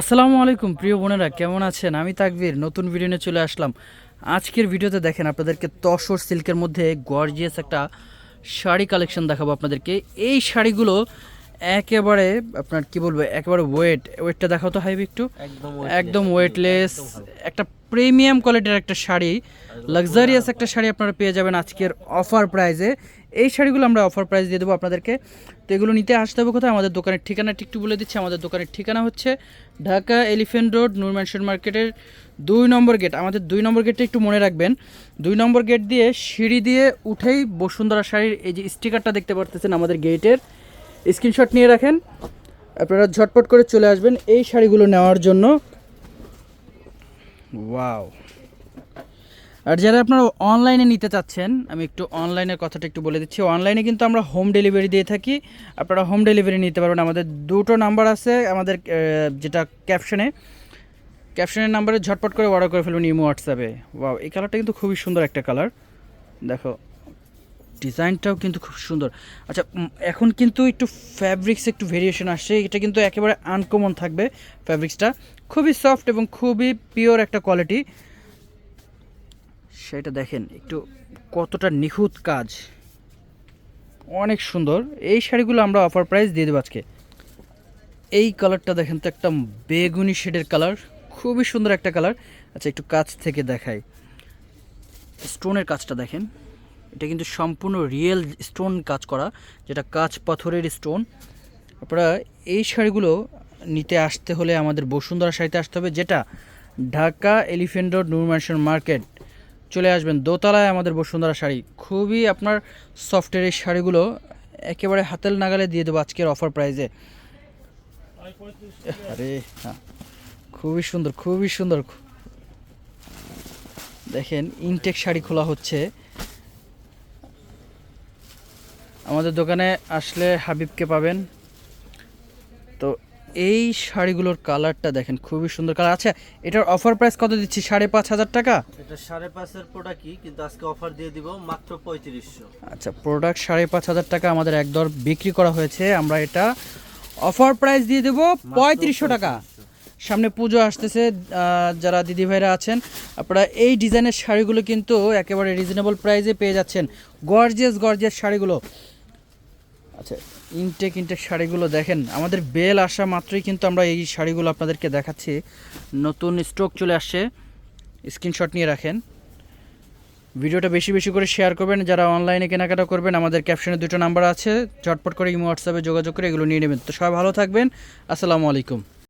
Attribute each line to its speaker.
Speaker 1: আসসালামু আলাইকুম প্রিয় বোনেরা কেমন আছেন? আমি তাকবীর নতুন ভিডিও নিয়ে চলে আসলাম। আজকের ভিডিওতে দেখেন আপনাদেরকে তসর সিল্কের মধ্যে গর্জিয়াস একটা শাড়ি কালেকশন দেখাবো আপনাদেরকে। এই শাড়িগুলো একেবারে আপনার কি বলব একেবারে ওয়েট ওয়েটটা দেখাও তো হাইবি একটু।
Speaker 2: একদম
Speaker 1: ওয়েটলেস একটা প্রিমিয়াম কোয়ালিটির একটা শাড়ি লাক্সারিয়াস একটা শাড়ি আপনারা পেয়ে যাবেন আজকের অফার প্রাইজে এই শাড়িগুলো আমরা অফার প্রাইস দিয়ে দেবো আপনাদেরকে। তো এগুলো নিতে আসতে হবে কোথায়? আমাদের দোকানের ঠিকানাটি একটু বলে দিচ্ছি। আমাদের দোকানের ঠিকানা হচ্ছে Dhaka elephant road, Noor mansion মার্কেটের দুই নম্বর গেট আমাদের দুই নম্বর গেটটা একটু মনে রাখবেন। দুই নম্বর গেট দিয়ে সিঁড়ি দিয়ে উঠেই বসুন্ধরা শাড়ির এই যে স্টিকারটা দেখতে পারতেছেন আমাদের গেটের স্ক্রিনশট নিয়ে রাখেন। আপনারা ঝটপট করে চলে আসবেন এই শাড়িগুলো নেওয়ার জন্য। ওয়াও আর যারা আপনারা অনলাইনে নিতে চাচ্ছেন, আমি একটু অনলাইনের কথাটা একটু বলে দিচ্ছি। অনলাইনে কিন্তু আমরা হোম ডেলিভারি দিয়ে থাকি। আপনারা হোম ডেলিভারি নিতে পারবেন। আমাদের দুটো নাম্বার আছে আমাদের যেটা ক্যাপশনে ক্যাপশনের নাম্বারে ঝটপট করে অর্ডার করে ফেলবেন ইমো হোয়াটসঅ্যাপে ওয়াও এই কালারটা কিন্তু খুবই সুন্দর একটা কালার দেখো ডিজাইনটাও কিন্তু খুব সুন্দর। আচ্ছা এখন কিন্তু একটু ফ্যাব্রিক্স একটু ভেরিয়েশন আসছে। এটা কিন্তু একেবারে আনকমন থাকবে ফ্যাব্রিক্সটা খুবই সফট এবং খুবই পিওর একটা কোয়ালিটি সেটা দেখেন, একটু কতটা নিখুঁত কাজ। অনেক সুন্দর। এই শাড়িগুলো আমরা অফার প্রাইস দিয়ে দেবো আজকে। এই কালারটা দেখেন তো একটা বেগুনি শেডের কালার খুবই সুন্দর একটা কালার আচ্ছা একটু কাছ থেকে দেখাই। স্টোনের কাজটা দেখেন। এটা কিন্তু সম্পূর্ণ রিয়েল স্টোন কাজ করা, যেটা কাঁচ পাথরের স্টোন আপনারা এই শাড়িগুলো নিতে আসতে হলে আমাদের বসুন্ধরা শাড়িতে আসতে হবে, যেটা ঢাকা এলিফেন্ট রোড মার্কেট। চলে আসবেন। দোতলায় আমাদের বসুন্ধরা শাড়ি। খুবই আপনার সফটের এই শাড়িগুলো একেবারে হাতের নাগালে দিয়ে দেবো আজকের অফার প্রাইজে আরে হ্যাঁ খুবই সুন্দর খুবই সুন্দর। দেখেন ইনটেক শাড়ি খোলা হচ্ছে। আমাদের দোকানে আসলে হাবিবকে পাবেন। এই শাড়িগুলোর কালারটা দেখেন খুবই সুন্দর কালার। আচ্ছা এটার অফার প্রাইস কত দিচ্ছি? সাড়ে পাঁচ হাজার টাকা?
Speaker 2: এটা সাড়ে পাঁচের প্রোডাক্টই কিন্তু আজকে অফার দিয়ে দিব মাত্র পঁয়ত্রিশশো।
Speaker 1: আচ্ছা প্রোডাক্ট সাড়ে পাঁচ হাজার টাকা আমাদের একদর বিক্রি করা হয়েছে। আমরা এটা অফার প্রাইস দিয়ে দেবো পঁয়ত্রিশশো টাকা। সামনে পুজো আসতেছে যারা দিদি ভাইরা আছেন আপনারা এই ডিজাইনের শাড়িগুলো কিন্তু একেবারে রিজনেবল প্রাইসে পেয়ে যাচ্ছেন। গর্জিয়াস গর্জিয়াস শাড়িগুলো। আচ্ছা ইনটেক ইনটেক শাড়িগুলো দেখেন, আমাদের বেল আসা মাত্রই কিন্তু আমরা এই শাড়িগুলো আপনাদেরকে দেখাচ্ছি। নতুন স্টক চলে আসছে স্ক্রিনশট নিয়ে রাখেন। ভিডিওটা বেশি বেশি করে শেয়ার করবেন, যারা অনলাইনে কেনাকাটা করবেন, আমাদের ক্যাপশনে দুটো নাম্বার আছে, চটপট করে ইমো হোয়াটসঅ্যাপে যোগাযোগ করে এগুলো নিয়ে নেবেন। তো সবাই ভালো থাকবেন, আসসালামু আলাইকুম।